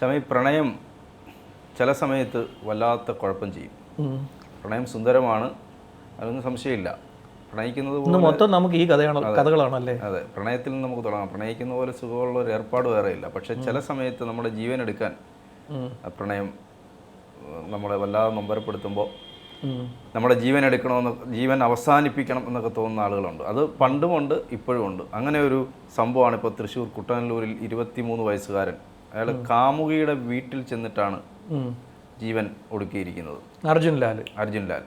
ഷമി പ്രണയം ചില സമയത്ത് വല്ലാത്ത കുഴപ്പം ചെയ്യും. പ്രണയം സുന്ദരമാണ് അതൊന്നും സംശയമില്ല. പ്രണയിക്കുന്നത് മൊത്തം നമുക്ക് ഈ കഥയാണ് കഥകളാണല്ലേ? അതെ. പ്രണയത്തിൽ നിന്ന് നമുക്ക് തുടങ്ങാം. പ്രണയിക്കുന്ന പോലെ സുഖമുള്ള ഒരു ഏർപ്പാട് വേറെ ഇല്ല. പക്ഷെ ചില സമയത്ത് നമ്മുടെ ജീവൻ എടുക്കാൻ പ്രണയം നമ്മളെ വല്ലാതെ നൊമ്പരപ്പെടുത്തുമ്പോൾ നമ്മുടെ ജീവൻ എടുക്കണമെന്ന് ജീവൻ അവസാനിപ്പിക്കണം എന്നൊക്കെ തോന്നുന്ന ആളുകളുണ്ട്. അത് പണ്ടുമുണ്ട് ഇപ്പോഴും ഉണ്ട്. അങ്ങനെ ഒരു സംഭവമാണ് ഇപ്പോൾ തൃശ്ശൂർ കുട്ടനല്ലൂരിൽ ഇരുപത്തിമൂന്ന് വയസ്സുകാരൻ അയാൾ കാമുകിയുടെ വീട്ടിൽ ചെന്നിട്ടാണ് ജീവൻ ഒടുക്കിയിരിക്കുന്നത്. അർജുൻ ലാൽ അർജുൻ ലാൽ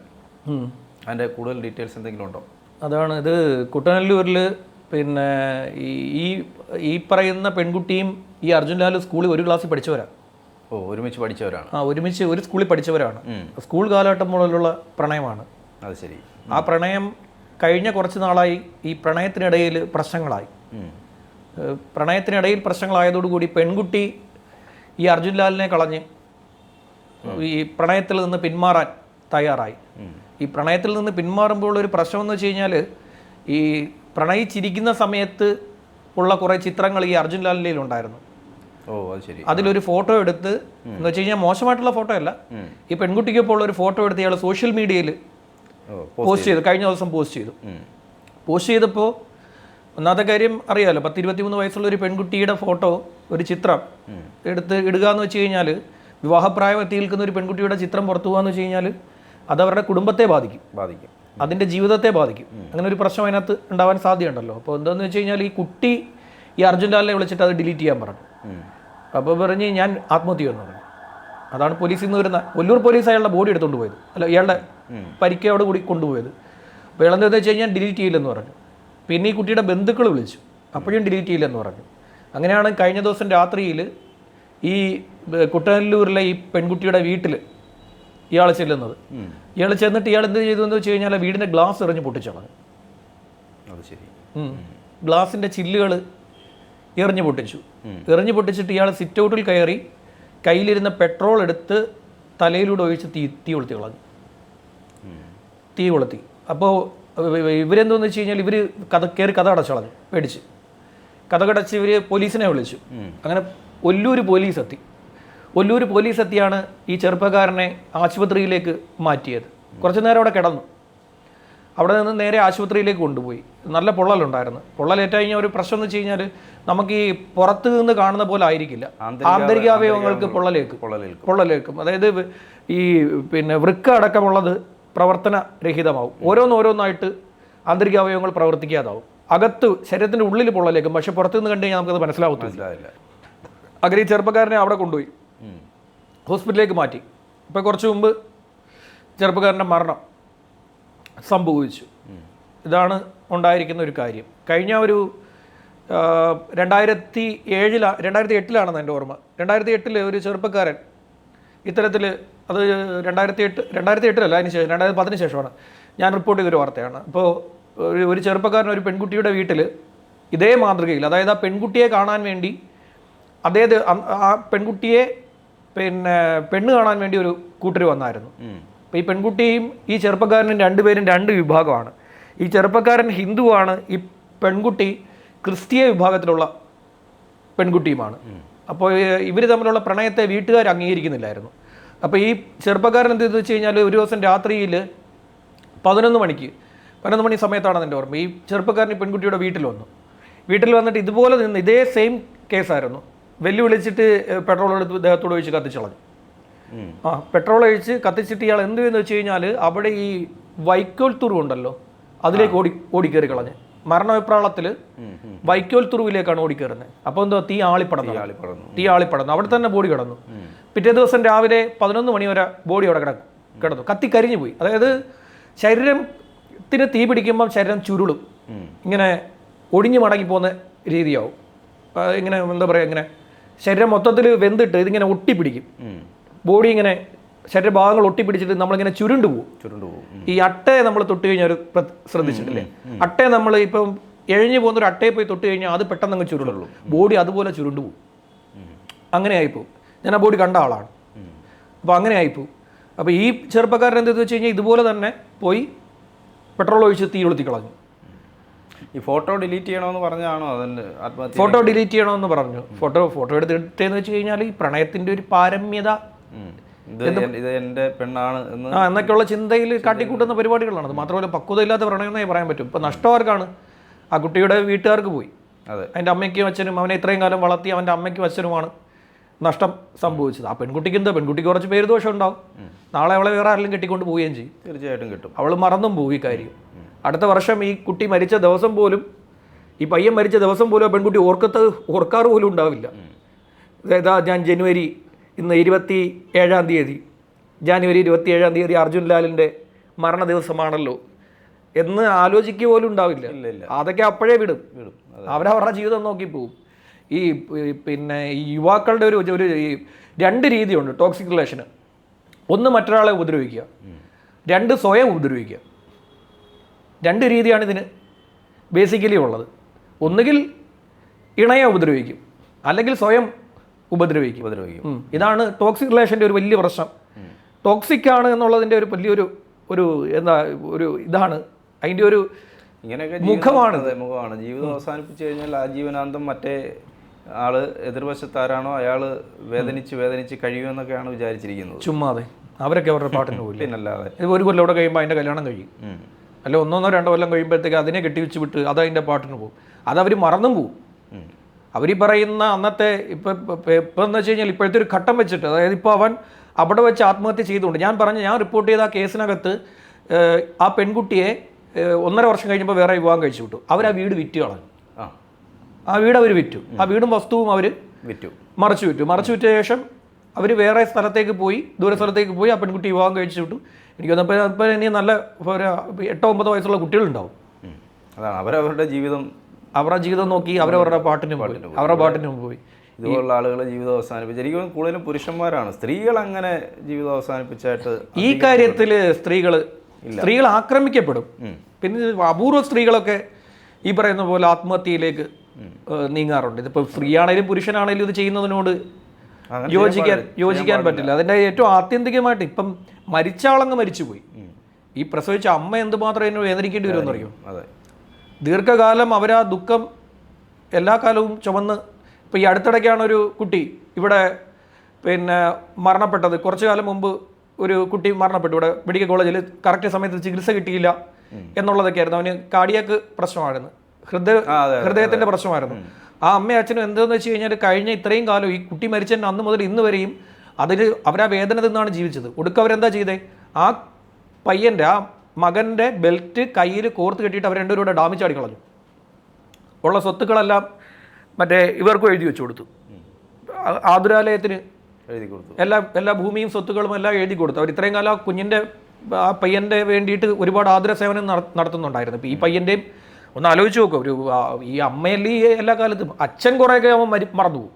അതിന്റെ കൂടുതൽ ഡീറ്റെയിൽസ് എന്തെങ്കിലും ഉണ്ടോ? അതാണ് ഇത് കുട്ടനല്ലൂരിൽ പിന്നെ ഈ ഈ- പറയുന്ന പെൺകുട്ടിയും ഈ അർജുൻ ലാൽ സ്കൂളിൽ ഒരു ക്ലാസ്സിൽ പഠിച്ചവരാണ് ഓ ഒരുമിച്ച് പഠിച്ചവരാണ്. ആ ഒരുമിച്ച് ഒരു സ്കൂളിൽ പഠിച്ചവരാണ്. സ്കൂൾ കാലഘട്ടം മുതലുള്ള പ്രണയമാണ്. അത് ശരി. ആ പ്രണയം കഴിഞ്ഞ കുറച്ച് നാളായി ഈ പ്രണയത്തിനിടയിൽ പ്രശ്നങ്ങളായി. പ്രണയത്തിനിടയിൽ പ്രശ്നങ്ങളായതോടുകൂടി പെൺകുട്ടി ഈ അർജുൻ ലാലിനെ കളഞ്ഞ് ഈ പ്രണയത്തിൽ നിന്ന് പിന്മാറാൻ തയ്യാറായി. ഈ പ്രണയത്തിൽ നിന്ന് പിന്മാറുമ്പോൾ ഒരു പ്രശ്നം എന്ന് വെച്ച് കഴിഞ്ഞാൽ ഈ പ്രണയിച്ചിരിക്കുന്ന സമയത്ത് ഉള്ള കുറേ ചിത്രങ്ങൾ ഈ അർജുൻ ലാലിന്റെ ഉണ്ടായിരുന്നു. ഓ അത് ശരി. അതിലൊരു ഫോട്ടോ എടുത്ത് എന്ന് വെച്ച് കഴിഞ്ഞാൽ മോശമായിട്ടുള്ള ഫോട്ടോ അല്ല. ഈ പെൺകുട്ടിക്കൊപ്പം ഉള്ള ഒരു ഫോട്ടോ എടുത്ത് ഇയാൾ സോഷ്യൽ മീഡിയയിൽ പോസ്റ്റ് ചെയ്തു. കഴിഞ്ഞ ദിവസം പോസ്റ്റ് ചെയ്തു. പോസ്റ്റ് ചെയ്തപ്പോൾ ഒന്നാമത്തെ കാര്യം അറിയാമല്ലോ പത്ത് ഇരുപത്തിമൂന്ന് വയസ്സുള്ള ഒരു പെൺകുട്ടിയുടെ ഫോട്ടോ ഒരു ചിത്രം എടുത്ത് ഇടുക എന്ന് വെച്ച് കഴിഞ്ഞാൽ വിവാഹപ്രായം എത്തി നിൽക്കുന്ന ഒരു പെൺകുട്ടിയുടെ ചിത്രം പുറത്തു പോകാന്ന് വെച്ച് കഴിഞ്ഞാൽ അത് അവരുടെ കുടുംബത്തെ ബാധിക്കും. ബാധിക്കും. അതിന്റെ ജീവിതത്തെ ബാധിക്കും. അങ്ങനെ ഒരു പ്രശ്നം അതിനകത്ത് ഉണ്ടാവാൻ സാധ്യതയുണ്ടല്ലോ. അപ്പോൾ എന്താണെന്ന് വെച്ച് കഴിഞ്ഞാൽ ഈ കുട്ടി ഈ അർജുൻ ലാലിനെ വിളിച്ചിട്ട് അത് ഡിലീറ്റ് ചെയ്യാൻ പറഞ്ഞു. അപ്പോൾ പറഞ്ഞ് ഞാൻ ആത്മഹത്യ എന്ന് പറഞ്ഞു. അതാണ് പോലീസിൽ നിന്ന് വരുന്ന കൊല്ലൂർ പോലീസ് അയാളുടെ ബോഡി എടുത്തുകൊണ്ട് പോയത്. അല്ല ഇയാളുടെ പരിക്കയോട് കൂടി കൊണ്ടുപോയത്. അപ്പോൾ ഇയാളെന്താ വെച്ച് കഴിഞ്ഞാൽ ഡിലീറ്റ് ചെയ്യില്ലെന്ന് പറഞ്ഞു. പിന്നെ ഈ കുട്ടിയുടെ ബന്ധുക്കൾ വിളിച്ചു. അപ്പോഴും ഡിലീറ്റ് ചെയ്യില്ലെന്ന് പറഞ്ഞു. അങ്ങനെയാണ് കഴിഞ്ഞ ദിവസം രാത്രിയിൽ ഈ കുട്ടനല്ലൂരിലെ ഈ പെൺകുട്ടിയുടെ വീട്ടിൽ ഇയാൾ ചെല്ലുന്നത്. ഇയാൾ ചെന്നിട്ട് ഇയാൾ എന്ത് ചെയ്തു എന്ന് വെച്ച് കഴിഞ്ഞാൽ വീടിന്റെ ഗ്ലാസ് എറിഞ്ഞ് പൊട്ടിച്ചളഞ്ഞു അത് ശരി. ഗ്ലാസിന്റെ ചില്ലുകൾ എറിഞ്ഞു പൊട്ടിച്ചു. എറിഞ്ഞു പൊട്ടിച്ചിട്ട് ഇയാൾ സിറ്റ് ഔട്ടിൽ കയറി കയ്യിലിരുന്ന പെട്രോൾ എടുത്ത് തലയിലൂടെ ഒഴിച്ച് തീ തീ കൊളുത്തി കളഞ്ഞു. തീ കൊളുത്തി. അപ്പോൾ ഇവരെന്തോന്ന് വെച്ച് കഴിഞ്ഞാൽ ഇവർ കഥ കയറി കഥ അടച്ചു കളഞ്ഞു പേടിച്ച്. കഥ കടച്ച് ഇവർ പോലീസിനെ വിളിച്ചു. അങ്ങനെ ഒല്ലൂർ പോലീസ് എത്തി ഒല്ലൂർ പോലീസ് എത്തിയാണ് ഈ ചെറുപ്പക്കാരനെ ആശുപത്രിയിലേക്ക് മാറ്റിയത്. കുറച്ചു നേരം അവിടെ കിടന്നു. അവിടെ നിന്ന് നേരെ ആശുപത്രിയിലേക്ക് കൊണ്ടുപോയി. നല്ല പൊള്ളലുണ്ടായിരുന്നു. പൊള്ളലേറ്റ് കഴിഞ്ഞ ഒരു പ്രശ്നം എന്ന് വെച്ച് കഴിഞ്ഞാൽ നമുക്ക് ഈ പുറത്ത് നിന്ന് കാണുന്ന പോലെ ആയിരിക്കില്ല. ആന്തരിക- ആന്തരികാവയവങ്ങൾക്ക് പൊള്ളലേക്ക് പൊള്ളലേക്കും അതായത് ഈ പിന്നെ വൃക്ക അടക്കമുള്ളത് പ്രവർത്തന രഹിതമാവും ഓരോന്നോരോന്നായിട്ട് ആന്തരിക അവയവങ്ങൾ പ്രവർത്തിക്കാതാവും. അകത്ത് ശരീരത്തിന്റെ ഉള്ളിൽ പൊള്ളലേക്കും പക്ഷെ പുറത്തു നിന്ന് കണ്ടു കഴിഞ്ഞാൽ നമുക്കത് മനസ്സിലാവത്തില്ല. അങ്ങനെ ഈ ചെറുപ്പക്കാരനെ അവിടെ കൊണ്ടുപോയി. ഹോസ്പിറ്റലിലേക്ക് മാറ്റി. ഇപ്പോൾ കുറച്ച് മുമ്പ് ചെറുപ്പക്കാരന്റെ മരണം സംഭവിച്ചു. ഇതാണ് ഉണ്ടായിരിക്കുന്ന ഒരു കാര്യം. കഴിഞ്ഞ ഒരു രണ്ടായിരത്തി ഏഴിലാണ് രണ്ടായിരത്തി എട്ടിലാണെന്ന് എന്റെ ഓർമ്മ. രണ്ടായിരത്തി എട്ടിൽ ഒരു ചെറുപ്പക്കാരൻ ഇത്തരത്തിൽ അത് രണ്ടായിരത്തി എട്ട് രണ്ടായിരത്തി എട്ടിലല്ല അതിന് ശേഷം രണ്ടായിരത്തി പത്തിന് ശേഷമാണ്. ഞാൻ റിപ്പോർട്ട് ചെയ്തൊരു വാർത്തയാണ്. അപ്പോൾ ഒരു ഒരു ചെറുപ്പക്കാരൻ ഒരു പെൺകുട്ടിയുടെ വീട്ടിൽ ഇതേ മാതൃകയിൽ അതായത് ആ പെൺകുട്ടിയെ കാണാൻ വേണ്ടി അദ്ദേഹത്തെ ആ പെൺകുട്ടിയെ പിന്നെ പെണ്ണ് കാണാൻ വേണ്ടി ഒരു കൂട്ടർ വന്നായിരുന്നു. അപ്പോൾ ഈ പെൺകുട്ടിയും ഈ ചെറുപ്പക്കാരനും രണ്ടുപേരും രണ്ട് വിഭാഗമാണ്. ഈ ചെറുപ്പക്കാരൻ ഹിന്ദുവാണ് ഈ പെൺകുട്ടി ക്രിസ്തീയ വിഭാഗത്തിലുള്ള പെൺകുട്ടിയുമാണ്. അപ്പോൾ ഇവർ തമ്മിലുള്ള പ്രണയത്തെ വീട്ടുകാർ അംഗീകരിക്കുന്നില്ലായിരുന്നു. അപ്പോൾ ഈ ചെറുപ്പക്കാരൻ എന്ത് വെച്ച് കഴിഞ്ഞാൽ ഒരു ദിവസം രാത്രിയിൽ പതിനൊന്ന് മണിക്ക് പതിനൊന്ന് മണി സമയത്താണ് എന്റെ ഓർമ്മ. ഈ ചെറുപ്പക്കാരൻ ഈ പെൺകുട്ടിയുടെ വീട്ടിൽ വന്നു. വീട്ടിൽ വന്നിട്ട് ഇതുപോലെ നിന്ന് ഇതേ സെയിം കേസായിരുന്നു. വെല്ലുവിളിച്ചിട്ട് പെട്രോൾ എടുത്ത് ദേഹത്തോട് ഒഴിച്ച് കത്തിച്ചളഞ്ഞു. കളഞ്ഞു ആ പെട്രോൾ ഒഴിച്ച് കത്തിച്ചിട്ട് ഇയാൾ എന്ത് ചെയ്യുന്നു വെച്ച് കഴിഞ്ഞാൽ അവിടെ ഈ വൈക്കോൽ തുറു ഉണ്ടല്ലോ അതിലേക്ക് ഓടി ഓടിക്കേറി കളഞ്ഞ്. മരണവിപ്രാളത്തിൽ വൈക്കോൽ തുറുവിലേക്കാണ് ഓടിക്കയറുന്നത് അപ്പോൾ എന്തോ തീ ആളിപ്പടന്നു തീ ആളിപ്പടന്നു അവിടെ തന്നെ ബോഡി കിടന്നു. പിറ്റേ ദിവസം രാവിലെ പതിനൊന്ന് മണി വരെ ബോഡി അവിടെ കിടക്കും കിടന്നു. കത്തി കരിഞ്ഞു പോയി. അതായത് ശരീരത്തിന് തീ പിടിക്കുമ്പം ശരീരം ചുരുളും. ഇങ്ങനെ ഒടിഞ്ഞു മടങ്ങി പോകുന്ന രീതിയാവും. ഇങ്ങനെ എന്താ പറയുക ഇങ്ങനെ ശരീരം മൊത്തത്തിൽ വെന്തിട്ട് ഇതിങ്ങനെ ഒട്ടിപ്പിടിക്കും. പിടിക്കും ബോഡി ഇങ്ങനെ ശരീരഭാഗങ്ങൾ ഒട്ടിപ്പിടിച്ചിട്ട് നമ്മളിങ്ങനെ ചുരുണ്ടു പോകും ചുരുണ്ടു പോകും ഈ അട്ടയെ നമ്മൾ തൊട്ട് കഴിഞ്ഞാൽ ഒരു ശ്രദ്ധിച്ചിട്ടില്ലേ? അട്ടയെ നമ്മൾ ഇപ്പം എഴിഞ്ഞു പോകുന്ന ഒരു അട്ടയെ പോയി തൊട്ട് കഴിഞ്ഞാൽ അത് പെട്ടെന്ന് അങ്ങ് ചുരുണ്ടുള്ളൂ ബോഡി അതുപോലെ ചുരുണ്ടു പോകും അങ്ങനെ ആയിപ്പോവും ഞാൻ ആ ബോഡി കണ്ട ആളാണ്. അപ്പോൾ അങ്ങനെ ആയിപ്പോവും അപ്പോൾ ഈ ചെറുപ്പക്കാരൻ എന്തെന്ന് വെച്ച് കഴിഞ്ഞാൽ ഇതുപോലെ തന്നെ പോയി പെട്രോൾ ഒഴിച്ച് തീ കൊളുത്തി കളഞ്ഞു. ഈ ഫോട്ടോ ഡിലീറ്റ് ചെയ്യണമെന്ന് പറഞ്ഞാണോ അതിന്റെ ഫോട്ടോ ഡിലീറ്റ് ചെയ്യണമെന്ന് പറഞ്ഞു. ഫോട്ടോ ഫോട്ടോ എടുത്തിട്ടെന്ന് വെച്ച് കഴിഞ്ഞാൽ ഈ പ്രണയത്തിന്റെ ഒരു പാരമ്യത. ഇത് എന്റെ പെണ്ണാണ് എന്ന് ആ എന്നൊക്കെയുള്ള ചിന്തയിൽ കാട്ടിക്കൂട്ടുന്ന പരിപാടികളാണ്. അത് മാത്രമല്ല പക്വതയില്ലാത്ത പ്രണയം എന്നേ പറയാൻ പറ്റും. ഇപ്പം നഷ്ടമാർക്കാണ് ആ കുട്ടിയുടെ വീട്ടുകാർക്ക് പോയി. അതെ. അതിന്റെ അമ്മയ്ക്കും അച്ഛനും അവനെ ഇത്രയും കാലം വളർത്തി അവന്റെ അമ്മയ്ക്കും അച്ഛനുമാണ് നഷ്ടം സംഭവിച്ചത്. ആ പെൺകുട്ടിക്ക് എന്താ? പെൺകുട്ടിക്ക് കുറച്ച് പേര് ദോഷം ഉണ്ടാവും നാളെ അവളെ വേറെ ആരെങ്കിലും കെട്ടിക്കൊണ്ട് പോവുകയും ചെയ്യും. തീർച്ചയായിട്ടും കിട്ടും. അവൾ മറന്നും പോകും ഈ കാര്യം. അടുത്ത വർഷം ഈ കുട്ടി മരിച്ച ദിവസം പോലും ഈ പയ്യൻ മരിച്ച ദിവസം പോലും ആ പെൺകുട്ടി ഓർക്കത്ത് ഓർക്കാറ് പോലും ഉണ്ടാവില്ല. ഇതാ ഞാൻ ജനുവരി ഇന്ന് ഇരുപത്തി ഏഴാം തീയതി. ജാനുവരി ഇരുപത്തി ഏഴാം തീയതി അർജുൻ ലാലിന്റെ മരണ ദിവസമാണല്ലോ എന്ന് ആലോചിക്കുക പോലും ഉണ്ടാവില്ല. അതൊക്കെ അപ്പോഴേ വിടും. അവരവരുടെ ജീവിതം നോക്കി പോകും ഈ ഈ പിന്നെ ഈ യുവാക്കളുടെ ഒരു ഒരു രണ്ട് രീതിയുണ്ട് ടോക്സിക് റിലേഷന് ഒന്ന് മറ്റൊരാളെ ഉപദ്രവിക്കുക. രണ്ട് സ്വയം ഉപദ്രവിക്കുക. രണ്ട് രീതിയാണ് ഇതിന് ബേസിക്കലി ഉള്ളത്. ഒന്നുകിൽ ഇണയെ ഉപദ്രവിക്കും. അല്ലെങ്കിൽ സ്വയം ഉപദ്രവിക്കും. ഉപദ്രവിക്കും. ഇതാണ് ടോക്സിക് റിലേഷന്റെ ഒരു വലിയ പ്രശ്നം. ടോക്സിക് ആണ് എന്നുള്ളതിന്റെ ഒരു വലിയൊരു ഒരു എന്താ ഒരു ഇതാണ്. അതിന്റെ ഒരു ഇങ്ങനെയൊക്കെ മുഖമാണ്. മുഖമാണ്. ജീവിതം അവസാനിപ്പിച്ചു കഴിഞ്ഞാൽ ആ ജീവനാന്തം മറ്റേ ആൾ എതിർവശത്താരാണോ അയാൾ അയാൾ വേദനിച്ച് വേദനിച്ച് കഴിയുമെന്നൊക്കെയാണ് വിചാരിച്ചിരിക്കുന്നത്. ചുമ്മാതെ. അവരൊക്കെ അവരുടെ പാട്ടിന് പോയി പിന്നല്ലാതെ. ഒരു കൊല്ലം ഇവിടെ കഴിയുമ്പോൾ അതിന്റെ കല്യാണം കഴിയും. അല്ല ഒന്നൊന്നോ രണ്ടോ കൊല്ലം കഴിയുമ്പോഴത്തേക്ക് അതിനെ കെട്ടിവെച്ച് വിട്ട് അത് അതിന്റെ പാട്ടിന് പോകും അതവർ മറന്നും പോകും. അവർ ഈ പറയുന്ന അന്നത്തെ ഇപ്പം ഇപ്പം എന്ന് വെച്ച് കഴിഞ്ഞാൽ ഇപ്പോഴത്തെ ഒരു ഘട്ടം വെച്ചിട്ട് അതായത് ഇപ്പോൾ അവൻ അവിടെ വെച്ച് ആത്മഹത്യ ചെയ്തുകൊണ്ട് ഞാൻ പറഞ്ഞ ഞാൻ റിപ്പോർട്ട് ചെയ്ത ആ കേസിനകത്ത് ആ പെൺകുട്ടിയെ ഒന്നര വർഷം കഴിഞ്ഞപ്പോൾ വേറെ വിവാഹം കഴിച്ചു വിട്ടു. അവർ ആ വീട് വിറ്റ് കളഞ്ഞു ആ. ആ വീട് അവർ വിറ്റു. ആ വീടും വസ്തുവും അവർ വിറ്റു. മറച്ചു വിറ്റു. മറച്ചു വിറ്റ ശേഷം അവർ വേറെ സ്ഥലത്തേക്ക് പോയി ദൂര സ്ഥലത്തേക്ക് പോയി ആ പെൺകുട്ടി വിവാഹം കഴിച്ചു വിട്ടു. എനിക്ക് വന്നപ്പോൾ ഇനി നല്ല ഒരു എട്ടോ ഒമ്പതോ വയസ്സുള്ള കുട്ടികളുണ്ടാവും. അതാണ്. അവരവരുടെ ജീവിതം അവരുടെ ജീവിതം നോക്കി അവരവരുടെ പാട്ടിനും പോയി. അവരുടെ പാട്ടിനും പോയി. ഇതുപോലുള്ള ആളുകളെ ജീവിതം അവസാനിപ്പിച്ചു എനിക്ക് കൂടുതലും പുരുഷന്മാരാണ്. സ്ത്രീകൾ അങ്ങനെ ജീവിതം അവസാനിപ്പിച്ചായിട്ട് ഈ കാര്യത്തിൽ സ്ത്രീകൾ സ്ത്രീകൾ ആക്രമിക്കപ്പെടും. പിന്നെ അപൂർവ സ്ത്രീകളൊക്കെ ഈ പറയുന്ന പോലെ ആത്മഹത്യയിലേക്ക് നീങ്ങാറുണ്ട്. ഇതിപ്പോൾ സ്ത്രീ ആണെങ്കിലും പുരുഷനാണെങ്കിലും ഇത് ചെയ്യുന്നതിനോട് യോജിക്കാൻ യോജിക്കാൻ പറ്റില്ല. അതിന്റെ ഏറ്റവും ആത്യന്തികമായിട്ട് ഇപ്പം മരിച്ച ആളങ്ങ് മരിച്ചുപോയി. ഈ പ്രസവിച്ച അമ്മ എന്തുമാത്രം എന്നെ വേദനിക്കേണ്ടി വരുമെന്ന് അറിയോ അതെ. ദീർഘകാലം അവരാ ദുഃഖം എല്ലാ കാലവും ചുമന്ന് ഇപ്പോൾ ഈ അടുത്തിടയ്ക്കാണ് ഒരു കുട്ടി ഇവിടെ പിന്നെ മരണപ്പെട്ടത്. കുറച്ചു കാലം മുമ്പ് ഒരു കുട്ടി മരണപ്പെട്ടു. ഇവിടെ മെഡിക്കൽ കോളേജിൽ കറക്റ്റ് സമയത്ത് ചികിത്സ കിട്ടിയില്ല എന്നുള്ളതൊക്കെ ആയിരുന്നു അവന് കാർഡിയാക്ക് പ്രശ്നമായിരുന്നു. ഹൃദയ ഹൃദയത്തിന്റെ പ്രശ്നമായിരുന്നു. ആ അമ്മയും അച്ഛനും എന്താണെന്ന് വെച്ച് കഴിഞ്ഞാൽ കഴിഞ്ഞ ഇത്രയും കാലം ഈ കുട്ടി മരിച്ചതിന് അന്ന് മുതൽ ഇന്ന് വരെയും അതിൽ അവരാ വേദന നിന്നാണ് ജീവിച്ചത്. ഒടുക്ക അവരെന്താ ചെയ്തേ? ആ പയ്യന്റെ ആ മകന്റെ ബെൽറ്റ് കയ്യിൽ കോർത്ത് കെട്ടിയിട്ട് അവർ രണ്ടുപേരും കൂടെ ഡാമിച്ചാടി ചാടി കളഞ്ഞു. ഉള്ള സ്വത്തുക്കളെല്ലാം മറ്റേ ഇവർക്കും എഴുതി വെച്ചു കൊടുത്തു. ആതുരാലയത്തിന് എഴുതി കൊടുത്തു. എല്ലാ എല്ലാ ഭൂമിയും സ്വത്തുക്കളും എല്ലാം എഴുതി കൊടുത്തു. അവർ ഇത്രയും കാലം ആ കുഞ്ഞിന്റെ ആ പയ്യന്റെ വേണ്ടിയിട്ട് ഒരുപാട് ആതുര സേവനം നട- നടത്തുന്നുണ്ടായിരുന്നു. ഈ പയ്യന്റെയും ഒന്ന് ആലോചിച്ച് നോക്കുക ഒരു ഈ അമ്മയല്ലേ ഈ എല്ലാ കാലത്തും? അച്ഛൻ കുറേ അവൻ മരി മറന്നു പോകും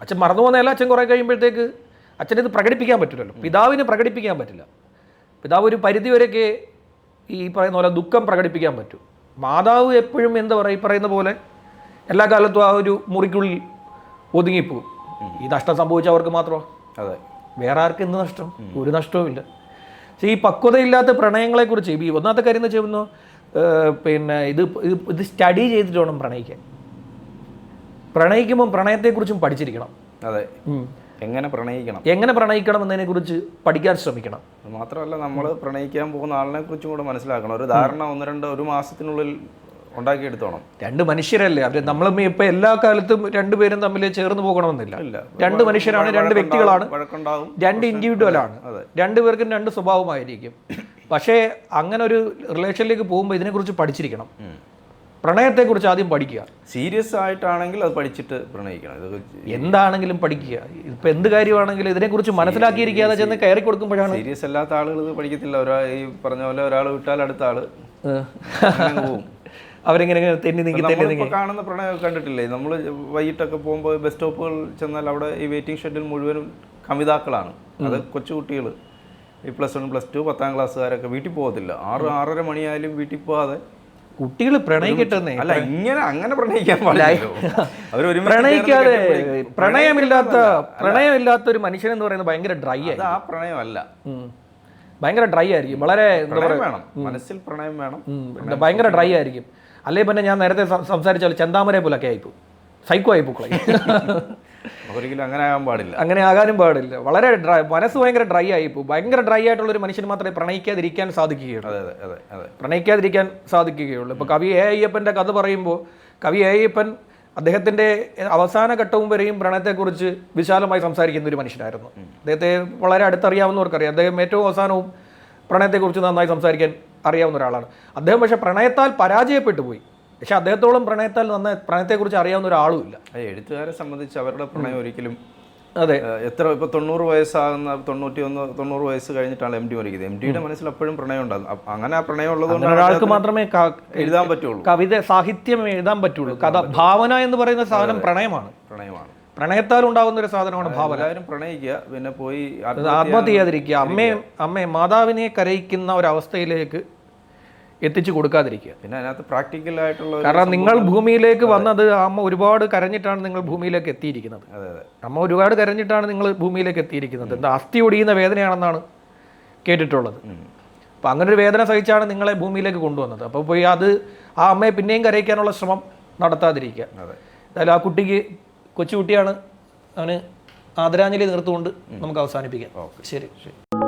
അച്ഛൻ മറന്നു പോകുന്നതല്ല അച്ഛൻ കുറേ കഴിയുമ്പോഴത്തേക്ക് അച്ഛനിത് പ്രകടിപ്പിക്കാൻ പറ്റില്ലല്ലോ. പിതാവിനെ പ്രകടിപ്പിക്കാൻ പറ്റില്ല. പിതാവ് ഒരു പരിധി വരെയൊക്കെ ഈ പറയുന്ന പോലെ ദുഃഖം പ്രകടിപ്പിക്കാൻ പറ്റും. മാതാവ് എപ്പോഴും എന്താ പറയുക ഈ പറയുന്ന പോലെ എല്ലാ കാലത്തും ആ ഒരു മുറിക്കുള്ളിൽ ഒതുങ്ങിപ്പോകും. ഈ നഷ്ടം സംഭവിച്ച അവർക്ക് മാത്രമാണ് അതെ. വേറെ ആർക്കും എന്ത് നഷ്ടം? ഒരു നഷ്ടവുമില്ല പക്ഷേ ഈ പക്വതയില്ലാത്ത പ്രണയങ്ങളെക്കുറിച്ച് ഈ ഒന്നാമത്തെ കാര്യം എന്ന് വെച്ചാൽ പിന്നെ ഇത് ഇത് സ്റ്റഡി ചെയ്തിട്ട് വേണം പ്രണയിക്കാൻ. പ്രണയിക്കുമ്പം പ്രണയത്തെക്കുറിച്ചും പഠിച്ചിരിക്കണം. അതെ. എങ്ങനെ പ്രണയിക്കണം? എങ്ങനെ പ്രണയിക്കണം എന്നതിനെ കുറിച്ച് പഠിക്കാൻ ശ്രമിക്കണം. അത് മാത്രമല്ല നമ്മൾ പ്രണയിക്കാൻ പോകുന്ന ആളിനെ കുറിച്ചും കൂടെ മനസ്സിലാക്കണം. ഒരു ധാരണ ഒന്ന് രണ്ട് ഒരു മാസത്തിനുള്ളിൽ ഉണ്ടാക്കിയെടുത്തോണം. രണ്ട് മനുഷ്യരല്ലേ? അവർ നമ്മൾ ഇപ്പൊ എല്ലാ കാലത്തും രണ്ടുപേരും തമ്മിൽ ചേർന്ന് പോകണമെന്നില്ല. രണ്ട് മനുഷ്യരാണ് രണ്ട് വ്യക്തികളാണ്. രണ്ട് ഇൻഡിവിജ്വൽ ആണ്. അതെ. രണ്ടുപേർക്കും രണ്ട് സ്വഭാവമായിരിക്കും. പക്ഷേ അങ്ങനെ ഒരു റിലേഷനിലേക്ക് പോകുമ്പോൾ ഇതിനെക്കുറിച്ച് പഠിച്ചിരിക്കണം. പ്രണയത്തെക്കുറിച്ച് ആദ്യം പഠിക്കുക. സീരിയസ് ആയിട്ടാണെങ്കിൽ അത് പഠിച്ചിട്ട് പ്രണയിക്കണം. ഇത് എന്താണെങ്കിലും പഠിക്കുക. ഇപ്പം എന്ത് കാര്യമാണെങ്കിലും ഇതിനെക്കുറിച്ച് മനസ്സിലാക്കിയിരിക്കാതെ ചെന്ന് കയറി കൊടുക്കുമ്പോഴാണ് സീരിയസ് അല്ലാത്ത ആളുകൾ ഇത് പഠിക്കത്തില്ല. ഒരാൾ ഈ പറഞ്ഞ പോലെ ഒരാൾ വിട്ടാൽ അടുത്ത ആൾ അവരെങ്ങനെ പോവും തെന്നി നീങ്ങി തെന്നി നീങ്ങി കാണുന്ന പ്രണയം കണ്ടിട്ടില്ലേ? നമ്മൾ വൈകിട്ടൊക്കെ പോകുമ്പോൾ ബസ് സ്റ്റോപ്പുകൾ ചെന്നാൽ അവിടെ ഈ വെയിറ്റിംഗ് ഷെഡിൽ മുഴുവനും കവിതാക്കളാണ്. അത് കൊച്ചുകുട്ടികൾ ഈ പ്ലസ് വൺ പ്ലസ് ടു പത്താം ക്ലാസ്സുകാരൊക്കെ വീട്ടിൽ പോകത്തില്ല. ആറ് ആറര മണിയായാലും വീട്ടിൽ പോകാതെ കുട്ടികൾ പ്രണയിക്കട്ടെന്നേ. അല്ല ഇങ്ങനെ അങ്ങനെ പ്രണയിക്കാൻ പാടില്ല പ്രണയിക്കാതെ പ്രണയമില്ലാത്ത പ്രണയമില്ലാത്ത ഒരു മനുഷ്യൻ എന്ന് പറയുന്നത് ഭയങ്കര ഡ്രൈ ആയി ആ പ്രണയമല്ല. ഭയങ്കര ഡ്രൈ ആയിരിക്കും. വളരെ എന്താ മനസ്സിൽ പ്രണയം വേണം. ഭയങ്കര ഡ്രൈ ആയിരിക്കും. അല്ലേ പിന്നെ ഞാൻ നേരത്തെ സംസാരിച്ചാലും ചെന്താമരെ പോലൊക്കെ ആയിപ്പോ സൈക്കോ ആയി പൂക്കളെ ഒരിക്കലും അങ്ങനെ ആകാൻ പാടില്ല. അങ്ങനെ ആകാനും പാടില്ല. വളരെ ഡ്രൈ മനസ്സ് ഭയങ്കര ഡ്രൈ ആയി ഇപ്പോൾ ഭയങ്കര ഡ്രൈ ആയിട്ടുള്ള ഒരു മനുഷ്യന് മാത്രമേ പ്രണയിക്കാതിരിക്കാൻ സാധിക്കുകയുള്ളൂ. അതെ അതെ അതെ അതെ. പ്രണയിക്കാതിരിക്കാൻ സാധിക്കുകയുള്ളൂ. ഇപ്പോൾ കവി എ അയ്യപ്പന്റെ കഥ പറയുമ്പോൾ കവി എ അയ്യപ്പൻ അദ്ദേഹത്തിന്റെ അവസാന ഘട്ടവും വരെയും പ്രണയത്തെക്കുറിച്ച് വിശാലമായി സംസാരിക്കുന്ന ഒരു മനുഷ്യനായിരുന്നു. അദ്ദേഹത്തെ വളരെ അടുത്തറിയാവുന്നവർക്കറിയാം. അദ്ദേഹം ഏറ്റവും അവസാനവും പ്രണയത്തെക്കുറിച്ച് നന്നായി സംസാരിക്കാൻ അറിയാവുന്ന ഒരാളാണ്. അദ്ദേഹം പക്ഷേ പ്രണയത്താൽ പരാജയപ്പെട്ടു പോയി. പക്ഷേ അദ്ദേഹത്തോളം പ്രണയത്താൽ നന്നായി പ്രണയത്തെക്കുറിച്ച് അറിയാവുന്ന ഒരാളുമില്ല ഇല്ല. എഴുത്തുകാരെ സംബന്ധിച്ച് അവരുടെ പ്രണയം ഒരിക്കലും അതെ. എത്ര ഇപ്പൊ തൊണ്ണൂറ് വയസ്സാകുന്ന തൊണ്ണൂറ്റി ഒന്ന് തൊണ്ണൂറ് വയസ്സ് കഴിഞ്ഞിട്ടാണ് എം ഡി മരിക്കുന്നത്. എം ഡിയുടെ മനസ്സിൽ അപ്പോഴും പ്രണയം ഉണ്ടാകും അങ്ങനെ ആ പ്രണയം ഉള്ളത് ഒരാൾക്ക് മാത്രമേ എഴുതാൻ പറ്റുള്ളൂ. കവിത സാഹിത്യം എഴുതാൻ പറ്റുള്ളൂ. കഥ ഭാവന എന്ന് പറയുന്ന സാധനം പ്രണയമാണ്. പ്രണയമാണ്. പ്രണയത്താൽ ഉണ്ടാകുന്ന ഒരു സാധനമാണ് ഭാവന. എല്ലാവരും പ്രണയിക്കുക പിന്നെ പോയി ആത്മഹത്യ ആത്മഹത്യ ചെയ്യാതിരിക്കുക. അമ്മയും അമ്മയെ മാതാവിനെ കരയിക്കുന്ന ഒരവസ്ഥയിലേക്ക് എത്തിച്ചു കൊടുക്കാതിരിക്കുക. പിന്നെ അതിനകത്ത് പ്രാക്ടിക്കലായിട്ടുള്ള കാരണം നിങ്ങൾ ഭൂമിയിലേക്ക് വന്നത് അമ്മ ഒരുപാട് കരഞ്ഞിട്ടാണ് നിങ്ങൾ ഭൂമിയിലേക്ക് എത്തിയിരിക്കുന്നത്. അതെ അതെ. അമ്മ ഒരുപാട് കരഞ്ഞിട്ടാണ് നിങ്ങൾ ഭൂമിയിലേക്ക് എത്തിയിരിക്കുന്നത്. എന്താ അസ്ഥി ഒടിയുന്ന വേദനയാണെന്നാണ് കേട്ടിട്ടുള്ളത്. അപ്പം അങ്ങനെ ഒരു വേദന സഹിച്ചാണ് നിങ്ങളെ ഭൂമിയിലേക്ക് കൊണ്ടുവന്നത്. അപ്പോൾ പോയി അത് ആ അമ്മയെ പിന്നെയും കരയിക്കാനുള്ള ശ്രമം നടത്താതിരിക്കുക. എന്തായാലും ആ കുട്ടിക്ക് കൊച്ചുകുട്ടിയാണ് അവന് ആദരാഞ്ജലി നിർത്തുകൊണ്ട് നമുക്ക് അവസാനിപ്പിക്കാം. ശരി. ശരി.